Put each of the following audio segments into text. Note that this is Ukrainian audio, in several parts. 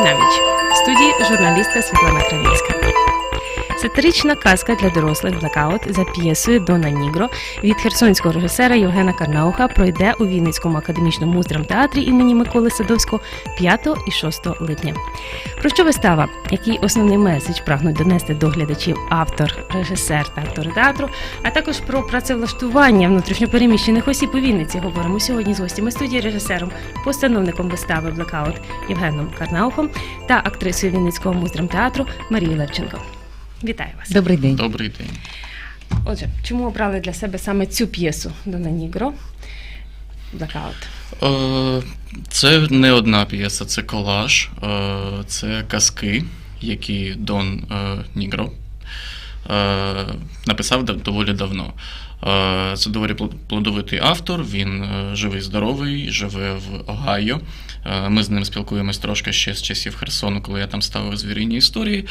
навіч. В студії журналістка Світлана Кравінська. Сатирична казка для дорослих Блекаут за п'єсою Дона Нігро від херсонського режисера Євгена Карнауха пройде у Вінницькому академічному муздрамтеатрі імені Миколи Садовського 5 і 6 липня. Про що вистава? Який основний меседж прагнуть донести до глядачів автор, режисер та актори театру, а також про працевлаштування внутрішньопереміщених осіб у Вінниці говоримо сьогодні з гостями студії, режисером, постановником вистави Блекаут Євгеном Карнаухом та актрисою Вінницького муздрамтеатру Марією Левченко. Вітаю вас. Добрий день. Добрий день. Отже, чому обрали для себе саме цю п'єсу Дона Нігро? Блекаут. Е, Це не одна п'єса, це колаж, е, це казки, які Дон е, Нігро написав доволі давно. Е, Це доволі плодовитий автор, він е, живий, здоровий, живе в Огайо. Е, Ми з ним спілкуємось трошки ще з часів Херсону, коли я там ставив звіринні історії.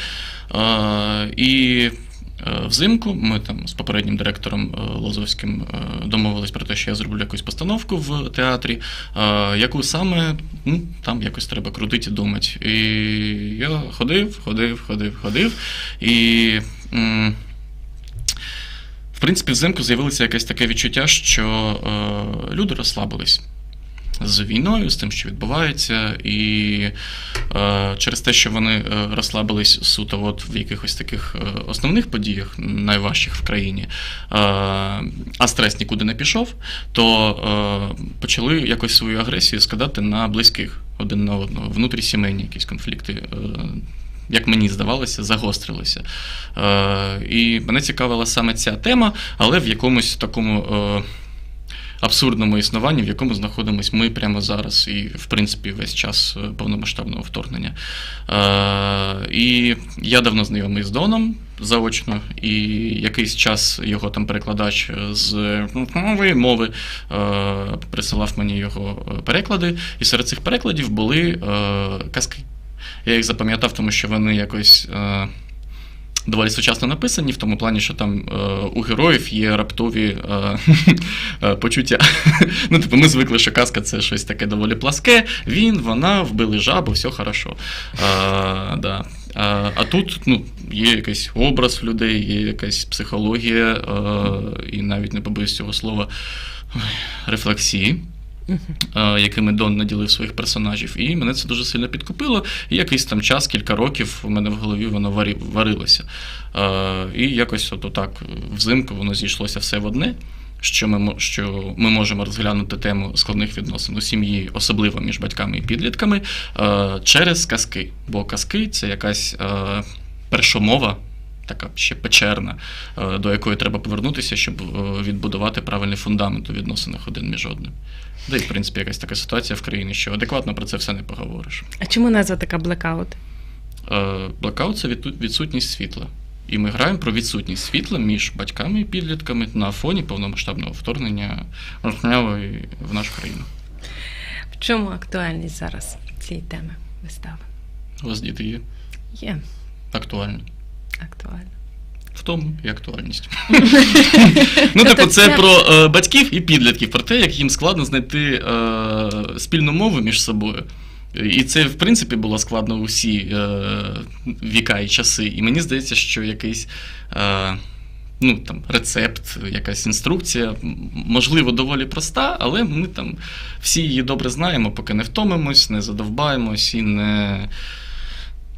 Е, І е, взимку ми там з попереднім директором е, Лозовським е, домовились про те, що я зроблю якусь постановку в театрі, е, яку саме ну, там якось треба крутити і думати. І я ходив, ходив, ходив, ходив. І. в принципі, взимку з'явилося якесь таке відчуття, що е, люди розслабились з війною, з тим, що відбувається, і е, через те, що вони е, розслабились суто от в якихось таких е, основних подіях, найважчих в країні, е, а стрес нікуди не пішов, то е, почали якось свою агресію складати на близьких один на одного, внутрісімейні якісь конфлікти. Е, як мені здавалося, загострилися. Е, і мене цікавила саме ця тема, але в якомусь такому е, абсурдному існуванні, в якому знаходимось ми прямо зараз, і, в принципі, весь час е, повномасштабного вторгнення. Е, і я давно знайомий з Доном заочно, і якийсь час його там перекладач з ну, нової мови е, присилав мені його переклади, і серед цих перекладів були е, казки. Я їх запам'ятав, тому що вони якось. Е, Доволі сучасно написані, в тому плані, що там е, у героїв є раптові е, е, почуття. ну, типу, ми звикли, що казка це щось таке доволі пласке. Він, вона вбили жабу, все хорошо. Е, да. а, а тут ну, є якийсь образ в людей, є якась психологія, е, і навіть не побоюсь цього слова рефлексії е, якими Дон наділив своїх персонажів, і мене це дуже сильно підкупило. І якийсь там час, кілька років у мене в голові воно варі, варилося. Е, і якось от так взимку воно зійшлося все в одне. Що ми, що ми можемо розглянути тему складних відносин у сім'ї, особливо між батьками і підлітками, е, через казки. Бо казки це якась першомова, така ще печерна, е, до якої треба повернутися, щоб е, відбудувати правильний фундамент у відносинах один між одним. Да і, в принципі, якась така ситуація в країні, що адекватно про це все не поговориш. А чому назва така блекаут? Блокаут це відсутність світла. І ми граємо про відсутність світла між батьками і підлітками на фоні повномасштабного вторгнення Росняви в нашу країну. В чому актуальність зараз цієї теми вистави? У вас діти є Є актуальні. Актуально. В тому і актуальність. ну, типу, це про е, батьків і підлітків, про те, як їм складно знайти е, спільну мову між собою. І це, в принципі, було складно усі е, віка і часи. І мені здається, що якийсь. Е, Ну, там, рецепт, якась інструкція, можливо, доволі проста, але ми там всі її добре знаємо, поки не втомимось, не задовбаємось і не,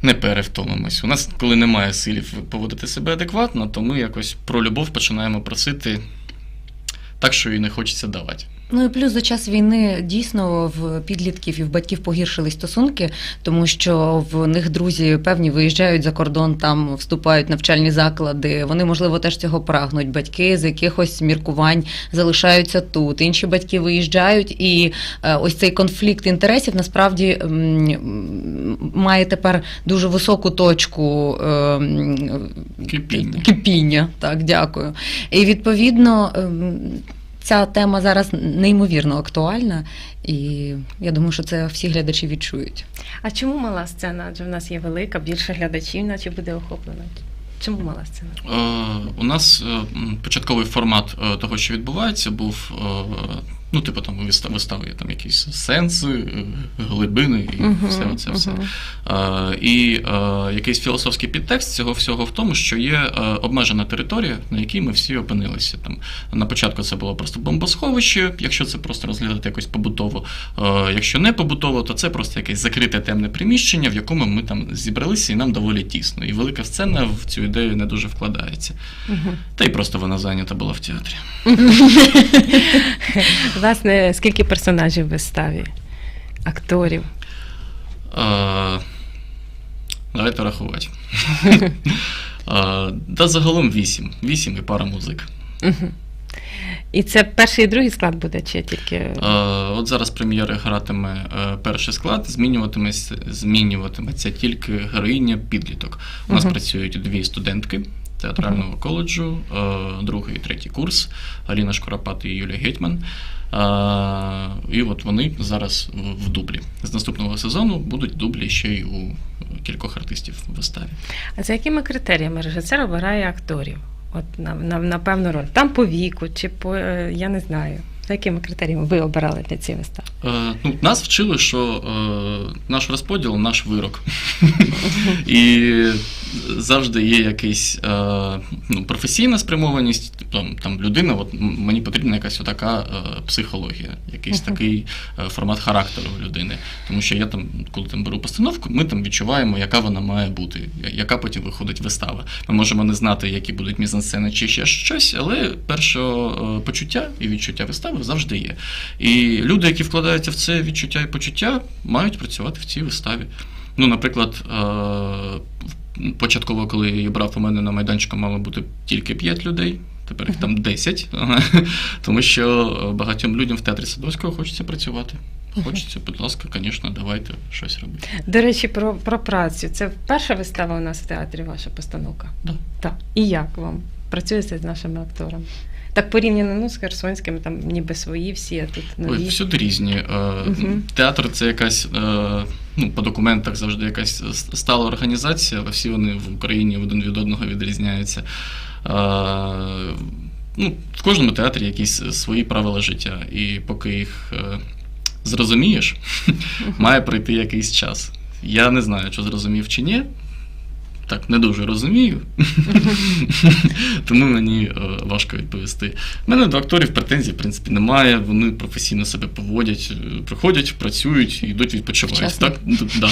не перевтомимось. У нас, коли немає силів поводити себе адекватно, то ми якось про любов починаємо просити так, що їй не хочеться давати. Ну і плюс за час війни дійсно в підлітків і в батьків погіршились стосунки, тому що в них друзі певні виїжджають за кордон, там вступають в навчальні заклади. Вони, можливо, теж цього прагнуть. Батьки з якихось міркувань залишаються тут. Інші батьки виїжджають, і е, ось цей конфлікт інтересів насправді має тепер дуже високу точку е, Кипіння. Кипіння, так, дякую. І відповідно. Ця тема зараз неймовірно актуальна, і я думаю, що це всі глядачі відчують. А чому мала сцена? Адже в нас є велика, більше глядачів, наче буде охоплено. Чому мала сцена? Е, у нас е, початковий формат е, того, що відбувається, був Ну, типу, там вистави там якісь сенси, е, глибини і Мгм, все оце все. мгм. Е, І е, якийсь філософський підтекст цього всього в тому, що є е, обмежена територія, на якій ми всі опинилися. Там на початку це було просто бомбосховище, якщо це просто розглядати якось побутово. Е, Якщо не побутово, то це просто якесь закрите темне приміщення, в якому ми там зібралися, і нам доволі тісно. І велика сцена в цю ідею не дуже вкладається. Мгм. Та й просто вона зайнята була в театрі. Власне, скільки персонажів в виставі? Акторів? Е, Давайте рахувати. Е, Та загалом вісім. Вісім і пара музик. І це перший і другий склад буде, чи тільки. От зараз прем'єри гратиме е, перший склад, змінюватиметься, змінюватиметься тільки героїня підліток. У нас Мгм. працюють дві студентки театрального коледжу, е, другий і третій курс Аліна Шкоропат і Юлія Гетьман. Е, І от вони зараз в- в дублі. З наступного сезону будуть дублі ще й у кількох артистів в виставі. А за якими критеріями режисер обирає акторів? От на, на, на певну роль. Там по віку, чи по е, я не знаю. За якими критеріями ви обирали для цієї вистави? Е, ну, нас вчили, що е, наш розподіл наш вирок. І завжди є якась е, ну, професійна спрямованість. Там, там людина, от мені потрібна якась отака е, психологія, якийсь Мгм. такий е, формат характеру людини. Тому що я там, коли там беру постановку, ми там відчуваємо, яка вона має бути, яка потім виходить вистава. Ми можемо не знати, які будуть мізансцени чи ще щось, але перше е, почуття і відчуття вистави завжди є. І люди, які вкладаються в це відчуття і почуття, мають працювати в цій виставі. Ну, наприклад, е, початково, коли я її брав, у мене на майданчику мало бути тільки 5 людей. Тепер їх там 10, тому що е, багатьом людям в театрі Садовського хочеться працювати. Хочеться, будь ласка, звісно, давайте щось робити. До речі, про, про працю. Це перша вистава у нас в театрі, ваша постановка? Да. Так. І як вам? Працюєте з нашими акторами? Так порівняно ну, з Херсонськими, там ніби свої всі, а тут Ой, всюди різні. Мгм. Театр це якась, е, ну, по документах завжди якась стала організація, але всі вони в Україні один від одного відрізняються. Е, ну, в кожному театрі якісь свої правила життя, і поки їх зрозумієш, має пройти якийсь час. Я не знаю, чи зрозумів чи ні. Так, не дуже розумію, тому мені е, важко відповісти. У мене до акторів претензій, в принципі, немає. Вони професійно себе поводять, е, приходять, працюють і йдуть відпочивають. Так, Д- да,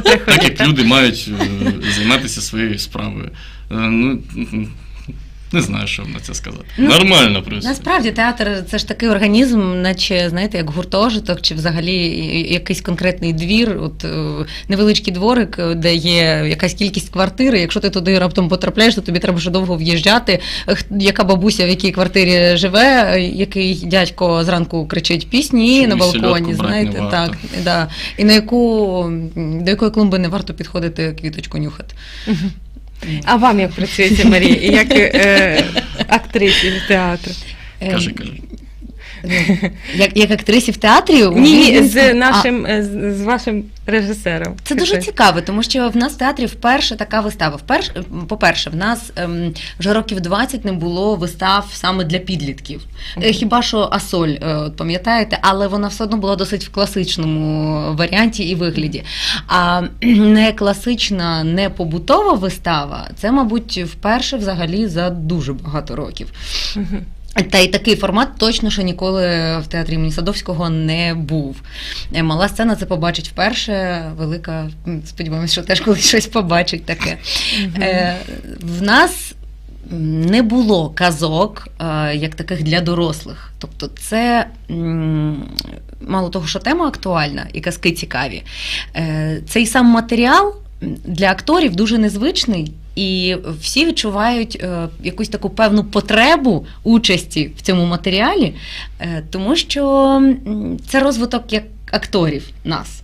так як люди мають е, займатися своєю справою. Ну, не знаю, що на це сказати. Ну, Нормально просто. Насправді театр це ж такий організм, наче знаєте, як гуртожиток, чи взагалі якийсь конкретний двір, от е, невеличкий дворик, е, де є якась кількість квартир. Якщо ти туди раптом потрапляєш, то тобі треба ще довго в'їжджати. Е, х- Яка бабуся в якій квартирі живе, який дядько зранку кричить пісні Чи на балконі, знаєте, не так, да. і на яку до якої клумби не варто підходити квіточку нюхати. А вам як працюється, Марія? І як е, актрисі з театру? Е, Кажи, кажи. Як, як актрисі в театрі? у Ні, з нашим е, з, вашим режисером. Це дуже цікаво, тому що в нас в театрі вперше така вистава. Вперше, по-перше, в нас ем, вже років 20 не було вистав саме для підлітків. Е, Хіба що Асоль, е, пам'ятаєте, але вона все одно була досить в класичному варіанті і вигляді. А не класична, не побутова вистава, це, мабуть, вперше взагалі за дуже багато років. Мгм. Та й такий формат точно ще ніколи в театрі імені Садовського не був. Е, Мала сцена це побачить вперше. Велика, сподіваємось, що теж колись щось побачить таке. Е, в нас не було казок, е, як таких для дорослих. Тобто, це мало того, що тема актуальна і казки цікаві. Цей сам матеріал для акторів дуже незвичний. І всі відчувають е, якусь таку певну потребу участі в цьому матеріалі, е, тому що це розвиток як акторів нас.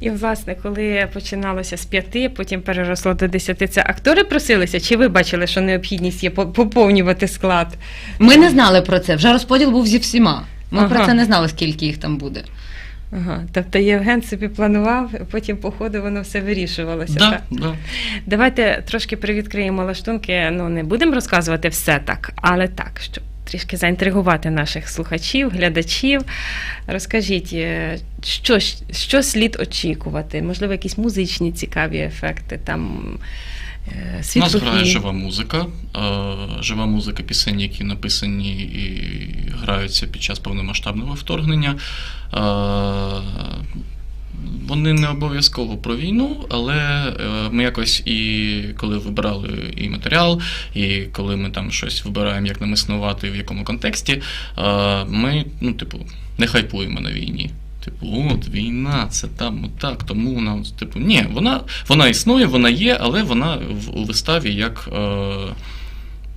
І власне, коли починалося з п'яти, потім переросло до десяти, це актори просилися? Чи ви бачили, що необхідність є поповнювати склад? Ми не знали про це. Вже розподіл був зі всіма. Ми Ага. про це не знали, скільки їх там буде. Ага. Тобто Євген собі планував, потім по ходу воно все вирішувалося. Да, Так? да. Давайте трошки привідкриємо лаштунки. Ну не будемо розказувати все так, але так, щоб трішки заінтригувати наших слухачів, глядачів. Розкажіть, е, що, що слід очікувати? Можливо, якісь музичні цікаві ефекти, там У нас грає жива музика. Е, Жива музика, пісень, які написані і граються під час повномасштабного вторгнення. Е, Вони не обов'язково про війну, але е, ми якось і коли вибирали і матеріал, і коли ми там щось вибираємо, як нам існувати, в якому контексті, ми, ну, типу, не хайпуємо на війні. Типу, от війна, це там так, тому вона, типу, ні, вона, вона існує, вона є, але вона в, у виставі як е,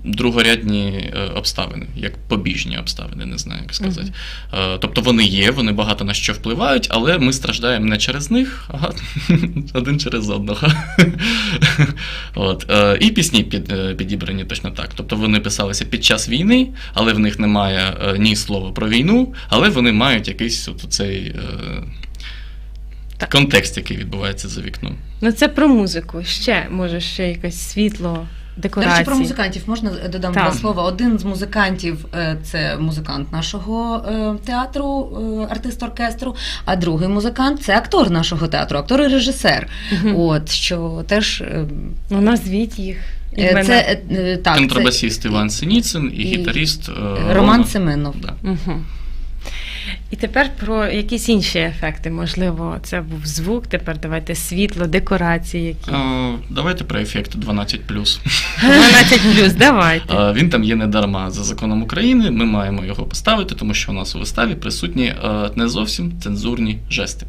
другорядні е, обставини, як побіжні обставини, не знаю, як сказати. Е, тобто вони є, вони багато на що впливають, але ми страждаємо не через них, а один через одного. От. Е, і пісні під, підібрані точно так. Тобто вони писалися під час війни, але в них немає ні слова про війну, але вони мають якийсь от цей Так. контекст, який відбувається за вікном. Ну, це про музику. Ще, може, ще якесь світло, До речі, про музикантів можна е, додам два слова. Один з музикантів е, це музикант нашого е, театру, артист оркестру, а другий музикант це актор нашого театру, актор і режисер. Мгм. От що теж Ну, назвіть їх. це так, це Контрабасіст Іван Синіцин і, і гітаріст е, Роман Семенов. Да. Угу. І тепер про якісь інші ефекти. Можливо, це був звук, тепер давайте світло, декорації які. Е, Давайте про ефект 12 12 плюс, давайте. Е, Він там є не дарма за законом України. Ми маємо його поставити, тому що у нас у виставі присутні е, не зовсім цензурні жести.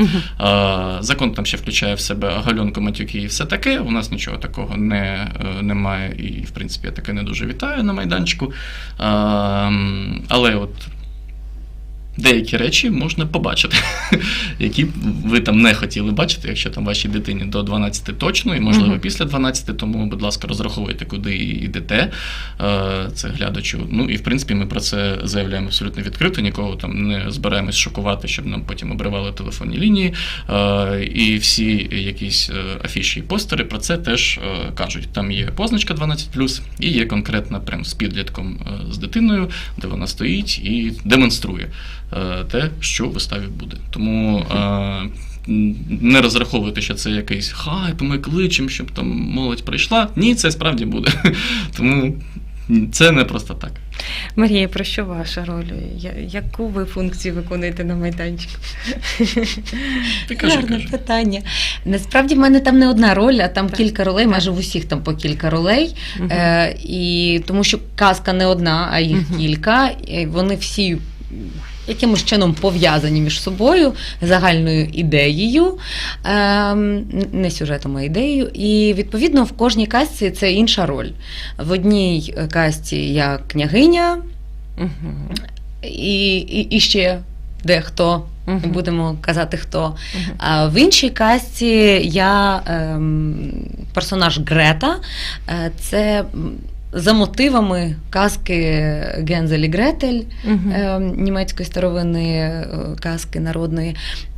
Е, Закон там ще включає в себе гальонку, матюки і все таке. У нас нічого такого не, е, немає, і, в принципі, я таке не дуже вітаю на майданчику. Е, Але от деякі речі можна побачити, які ви там не хотіли бачити, якщо там вашій дитині до 12 точно, і можливо після 12, тому, будь ласка, розраховуйте, куди йдете. Е, Це глядачу. Ну і в принципі ми про це заявляємо абсолютно відкрито, нікого там не збираємось шокувати, щоб нам потім обривали телефонні лінії. Е, І всі якісь е, афіші і постери про це теж кажуть. Там є позначка 12+, і є конкретна прям з підлітком з дитиною, де вона стоїть і демонструє те, що в виставі буде. Тому е, не розраховуйте, що це якийсь хайп, ми кличемо, щоб там молодь прийшла. Ні, це справді буде. Тому це не просто так. Марія, про що ваша роль? Я- Яку ви функцію виконуєте на майданчику? Гарне питання. Насправді в мене там не одна роль, а там Так. кілька ролей, майже в усіх там по кілька ролей. Мгм. Е, і тому що казка не одна, а їх Мгм. кілька. І вони всі якимось чином пов'язані між собою загальною ідеєю, ем, не сюжетом, а ідеєю. І відповідно в кожній казці це інша роль. В одній е, казці я княгиня, і, і, і ще дехто. Не Мгм. будемо казати хто. Мгм. А в іншій касті я ем, персонаж Грета. Е, Це за мотивами казки Гензель і Гретель, ем, німецької старовинної е, казки народної,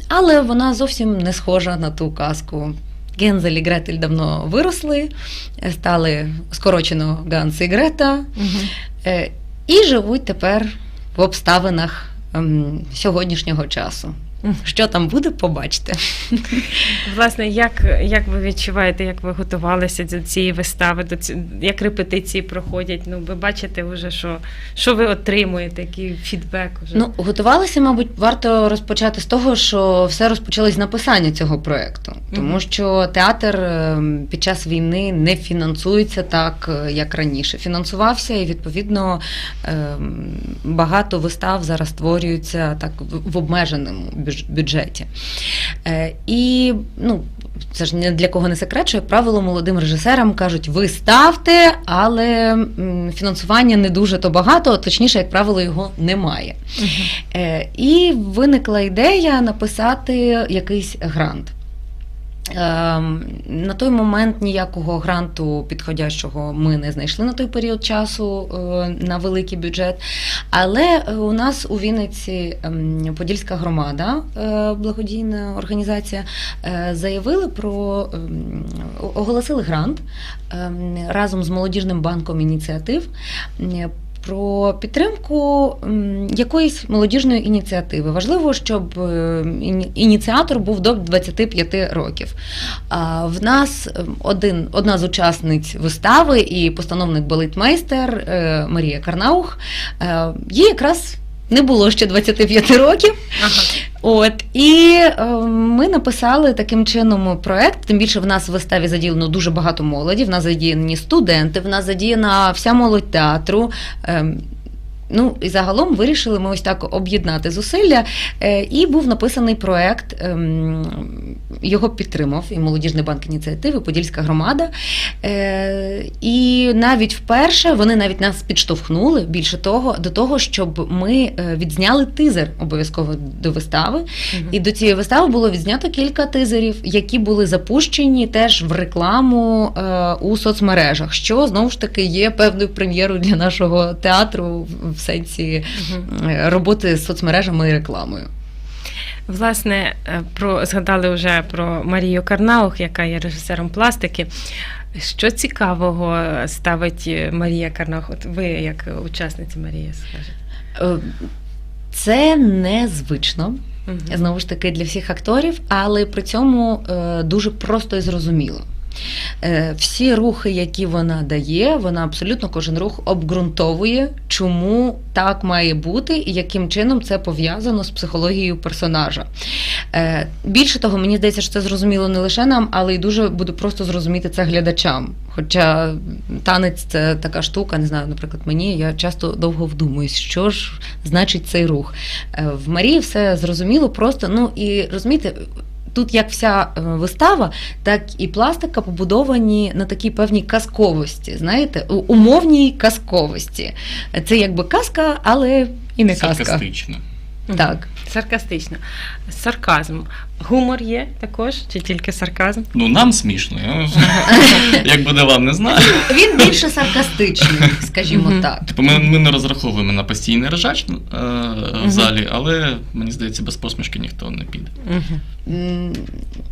але вона зовсім не схожа на ту казку. Гензель і Гретель давно виросли, е, стали скорочено Ганс і Грета, е, і живуть тепер в обставинах ем, сьогоднішнього часу. Що там буде, побачите. Власне, як, як ви відчуваєте, як ви готувалися до цієї вистави, до ці, як репетиції проходять? Ну, ви бачите вже, що, що ви отримуєте, який фідбек вже. Ну, готувалися, мабуть, варто розпочати з того, що все розпочалось з написання цього проєкту. Тому що театр е, під час війни не фінансується так, е, як раніше. Фінансувався, і відповідно е, багато вистав зараз створюються так в обмеженому бюж- бюджеті. Е, І ну. Це ж не для кого не секрет, що, як правило, молодим режисерам кажуть, ви ставте, але фінансування не дуже то багато, точніше, як правило, його немає. Е, І виникла ідея написати якийсь грант. Ем, На той момент ніякого гранту підходящого ми не знайшли на той період часу е, на великий бюджет. Але е, у нас у Вінниці ем, Подільська громада, е, благодійна організація, заявили про ем, оголосили грант разом з молодіжним банком ініціатив. Про підтримку якоїсь молодіжної ініціативи. Важливо, щоб е, ініціатор був до 25 років. В нас один, одна з учасниць вистави і постановник балетмейстер е, Марія Карнаух. е, Їй якраз не було ще 25 років. Ага. От і е, ми написали таким чином проект. Тим більше в нас в виставі задіяно дуже багато молоді. В нас задіяні студенти, в нас задіяна вся молодь театру. Е, Ну і загалом вирішили ми ось так об'єднати зусилля. Е, і був написаний проект. ем, Його підтримав і молодіжний банк ініціативи, Подільська громада. Е, І навіть вперше вони навіть нас підштовхнули більше того до того, щоб ми е, відзняли тизер обов'язково до вистави. І до цієї вистави було відзнято кілька тизерів, які були запущені теж в рекламу у соцмережах, що знову ж таки є певною прем'єрою для нашого театру в сенсі е, роботи з соцмережами і рекламою. Власне, е, про згадали вже про Марію Карнаух, яка є режисером пластики. Що цікавого ставить е, Марія Карнаух? От ви, як учасниця Марії, скажете? Це незвично. Знову ж таки для всіх акторів, але при цьому дуже просто і зрозуміло. Е, Всі рухи, які вона дає, вона абсолютно кожен рух обґрунтовує, чому так має бути і яким чином це пов'язано з психологією персонажа. Е, Більше того, мені здається, що це зрозуміло не лише нам, але й дуже буде просто зрозуміти це глядачам. Хоча танець це така штука, не знаю, наприклад, мені я часто довго вдумуюсь, що ж значить цей рух. Е, В Марії все зрозуміло, просто ну і розумієте. Тут як вся е, вистава, так і пластика побудовані на такій певній казковості, знаєте, у- умовній казковості. Це якби казка, але і не казка. Саркастично. Так. Саркастично. Сарказм. Гумор є також, чи тільки сарказм? Ну, нам смішно. Я... Як буде вам, не знаю. Він більше саркастичний, скажімо Мгм. так. Типу, ми, ми не розраховуємо на постійний ржач е, в залі, але мені здається, без посмішки ніхто не піде. Мгм. М,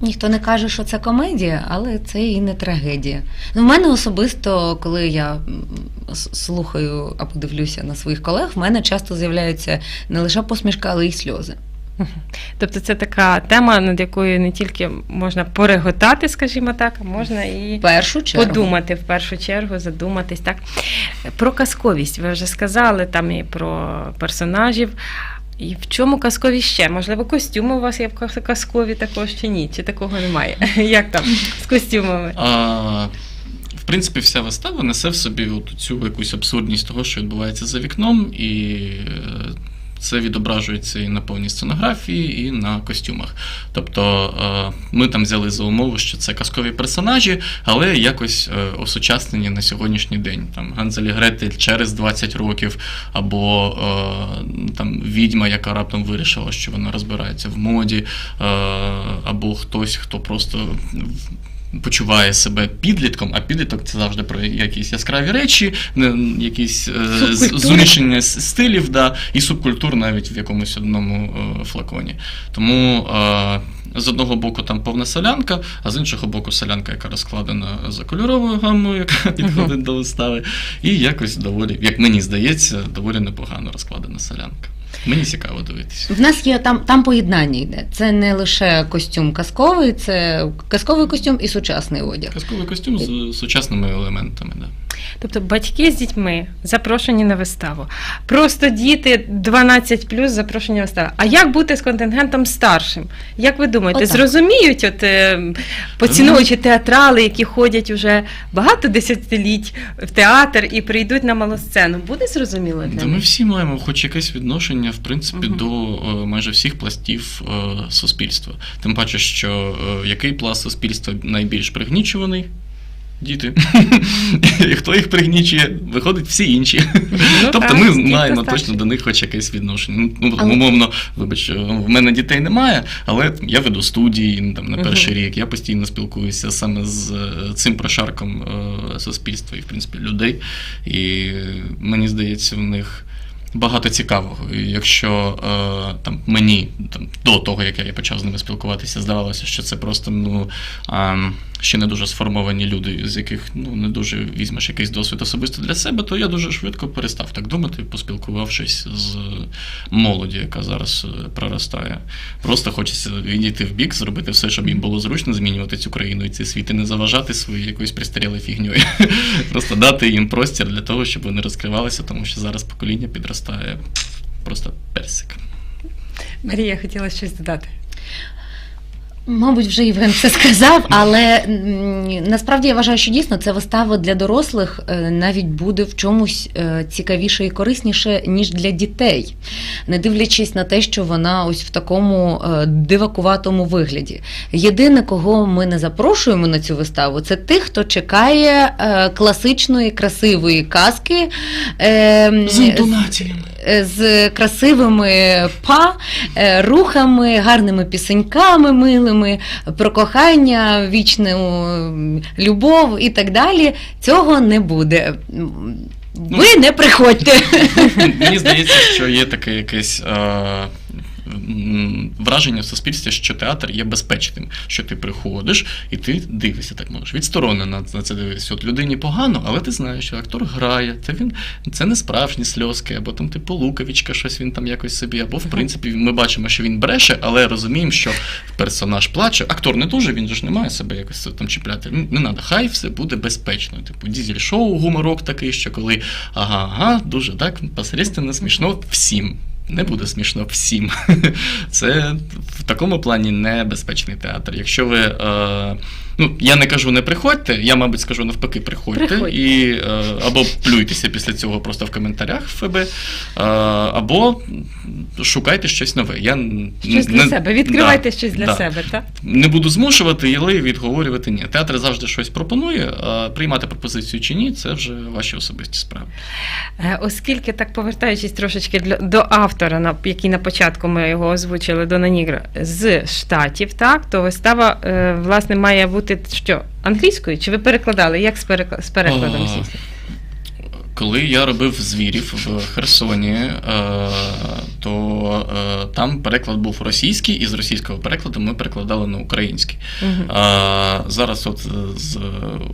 Ніхто не каже, що це комедія, але це і не трагедія. Ну, в мене особисто, коли я м, с- слухаю або дивлюся на своїх колег, в мене часто з'являються не лише посмішка, але й сльози. Тобто це така тема, над якою не тільки можна пореготати, скажімо так, а можна і В першу чергу. подумати в першу чергу, задуматись. Так про казковість ви вже сказали там і про персонажів. І в чому казкові ще? Можливо, костюми у вас є казкові також чи ні? Чи такого немає? Як там з костюмами? А, в принципі, вся вистава несе в собі от цю якусь абсурдність того, що відбувається за вікном, і е, це відображується і на повній сценографії, і на костюмах. Тобто е, ми там взяли за умову, що це казкові персонажі, але якось е, осучаснені на сьогоднішній день. Там Ганзель Гретель через 20 років, або е, там відьма, яка раптом вирішила, що вона розбирається в моді, або хтось, хто просто почуває себе підлітком, а підліток це завжди про якісь яскраві речі, якісь е, стилів, да, і субкультур навіть в якомусь одному е, флаконі. Тому е, з одного боку там повна солянка, а з іншого боку солянка, яка розкладена за кольоровою гаммою, яка підходить до вистави, і якось доволі, як мені здається, доволі непогано розкладена солянка. Мені цікаво дивитися. В нас є там, там поєднання йде. Це не лише костюм казковий, це казковий костюм і сучасний одяг. Казковий костюм з сучасними елементами. Да. Тобто батьки з дітьми запрошені на виставу. Просто діти 12 плюс запрошені на виставу. А як бути з контингентом старшим? Як ви думаєте, Отак. зрозуміють от, е, поціновувачі театрали, які ходять уже багато десятиліть в театр і прийдуть на малу сцену? Буде зрозуміло для Та ми них? всі маємо хоч якесь відношення, в принципі, Мгм. до е, майже всіх пластів е, суспільства. Тим паче, що е, який пласт суспільства найбільш пригнічуваний? Діти. І хто їх пригнічує, виходить всі інші. Ну, тобто так, ми старші. точно до них хоч якесь відношення. Ну, Але- умовно, вибач, в мене дітей немає, але я веду студії ну, там, на перший рік. Я постійно спілкуюся саме з е, цим прошарком е, суспільства і, в принципі, людей. І е, мені здається, в них. Багато цікавого. І якщо е, там мені там до того, як я почав з ними спілкуватися, здавалося, що це просто ну, ем, ще не дуже сформовані люди, з яких ну не дуже візьмеш якийсь досвід особисто для себе, то я дуже швидко перестав так думати, поспілкувавшись з молоді, яка зараз е, проростає. Просто хочеться відійти в бік, зробити все, щоб їм було зручно змінювати цю країну і цей світ, і не заважати своєю якоюсь пристарілою фігньою. Просто дати їм простір для того, щоб вони розкривалися, тому що зараз покоління підростає просто персик. Марія хотіла щось додати. Мабуть, вже Євген все сказав, але насправді я вважаю, що дійсно це вистава для дорослих е, навіть буде в чомусь е, цікавіше і корисніше, ніж для дітей, не дивлячись на те, що вона ось в такому е, дивакуватому вигляді. Єдине, кого ми не запрошуємо на цю виставу, це тих, хто чекає класичної красивої казки. е, З інтонаціями. з красивими па, рухами, гарними пісеньками милими, про кохання, вічну любов і так далі. Цього не буде. Ви Ви не приходьте. Мені здається, що є таке якесь. Е, Враження в суспільстві, що театр є безпечним, що ти приходиш і ти дивишся, так можеш відсторонено на, це дивишся. От людині погано, але ти знаєш, що актор грає, це він це не справжні сльозки, або там типу лукавічка, щось він там якось собі, або в принципі ми бачимо, що він бреше, але розуміємо, що персонаж плаче. Актор не дуже, він же ж не має себе якось там чіпляти. Не треба, хай все буде безпечно. Типу, дізель-шоу, гуморок такий, що коли ага, ага, дуже так посередственно смішно всім. Не буде смішно всім. Це в такому плані небезпечний театр. Якщо ви. Е, ну, я не кажу не приходьте, я, мабуть, скажу навпаки, приходьте, Приходьте. і е, або плюйтеся після цього просто в коментарях ФБ, е, або шукайте щось нове. Я Щось для себе. Відкривайте да, щось для да. себе, так? Не буду змушувати, але відговорювати ні. Театр завжди щось пропонує, а приймати пропозицію чи ні, це вже ваші особисті справи. Е, Оскільки так повертаючись трошечки до автора, на, який на початку ми його озвучили до Нанігра, з штатів, так, то вистава е, власне має бути що? Англійською? Чи ви перекладали? Як з, перекла- з перекладом? А. Коли я робив звірів в Херсоні, е, то е, там переклад був російський, і з російського перекладу ми перекладали на український. Мгм. А зараз, от з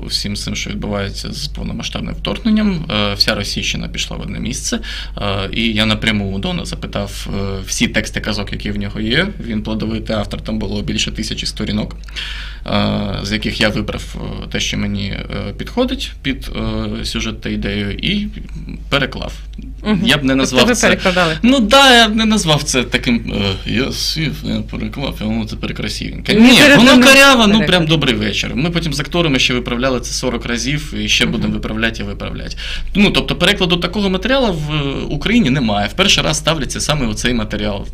усім цим, що відбувається з повномасштабним вторгненням, е, вся російщина пішла в одне місце. Е, І я напряму у Дона запитав е, всі тексти казок, які в нього є. Він плодовитий автор, там було більше тисячі сторінок, е, з яких я вибрав е, те, що мені е, підходить під е, сюжет та ідею, і переклав. Мгм. Я б не Тобто назвав ви це. перекладали. Ну да, я б не назвав це таким. е, Я сів, я переклав, і воно тепер красивеньке. Ні, Ні, воно не ну прям добрий вечір. Ми потім з акторами ще виправляли це 40 разів і ще будемо виправляти і виправляти. Ну тобто перекладу такого матеріалу в е, Україні немає. В перший раз ставляться саме оцей матеріал.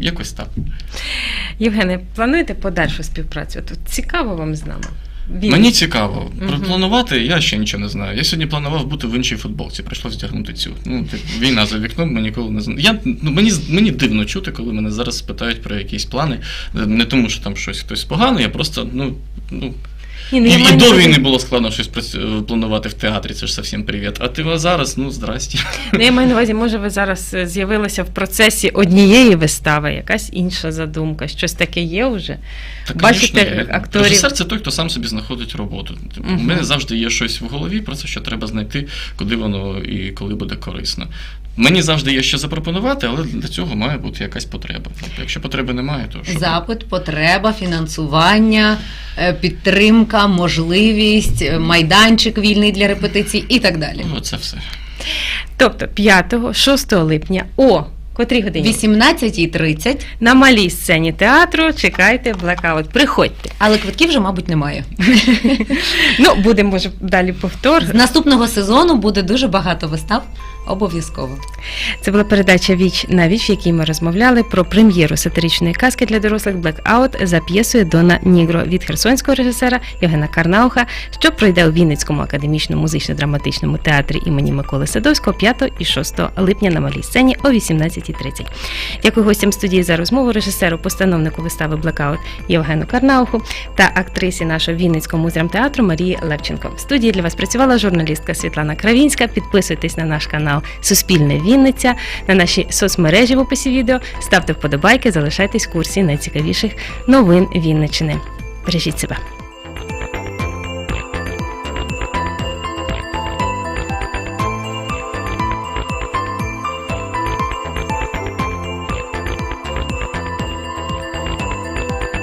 Якось так. Євгене, плануєте подальшу співпрацю? Тут цікаво вам з нами? Він- Мені цікаво. Угу. Планувати я ще нічого не знаю. Я сьогодні планував бути в іншій футболці, прийшлося вдягнути цю. Ну, типу, війна за вікном, ми ніколи не знаю. Я, ну, мені, мені дивно чути, коли мене зараз питають про якісь плани. Не тому, що там щось хтось поганий, я просто, ну. ну Ні, ну, і, я і маю до увазі- війни було складно щось прац- планувати в театрі, це ж зовсім привіт. А ти зараз, ну, здрасті. Ну, я маю на увазі, може, ви зараз е, з'явилися в процесі однієї вистави, якась інша задумка, щось таке є вже. Так, Бачите, конечно, є. акторів- Режисер це той, хто сам собі знаходить роботу. Типу, Мгм. У мене завжди є щось в голові, просто що треба знайти, куди воно і коли буде корисно. Мені завжди є що запропонувати, але для цього має бути якась потреба. Тобто, якщо потреби немає, то що? Запит, потреба, фінансування, е, підтримка, можливість, е, майданчик вільний для репетицій і так далі. Ну, Це все. Тобто 5-6 липня о котрій годині 18.30, на малій сцені театру чекайте блекаут. Приходьте. але квитків вже, мабуть, немає. Ну, буде, може, далі повтор. З наступного сезону буде дуже багато вистав. Обов'язково. Це була передача Віч на віч, в якій ми розмовляли про прем'єру сатиричної казки для дорослих Blackout за п'єсою Дона Нігро від херсонського режисера Євгена Карнауха, що пройде у Вінницькому академічному музично-драматичному театрі імені Миколи Садовського 5 і 6 липня на малій сцені о 18.30. Дякую гостям студії за розмову, режисеру, постановнику вистави Blackout Євгену Карнауху та актрисі нашого Вінницького муздрамтеатру Марії Левченко. В студії для вас працювала журналістка Світлана Кравінська. Підписуйтесь на наш канал Суспільне Вінниця, на наші соцмережі в описі відео. Ставте вподобайки, залишайтесь в курсі найцікавіших новин Вінничини. Бережіть себе.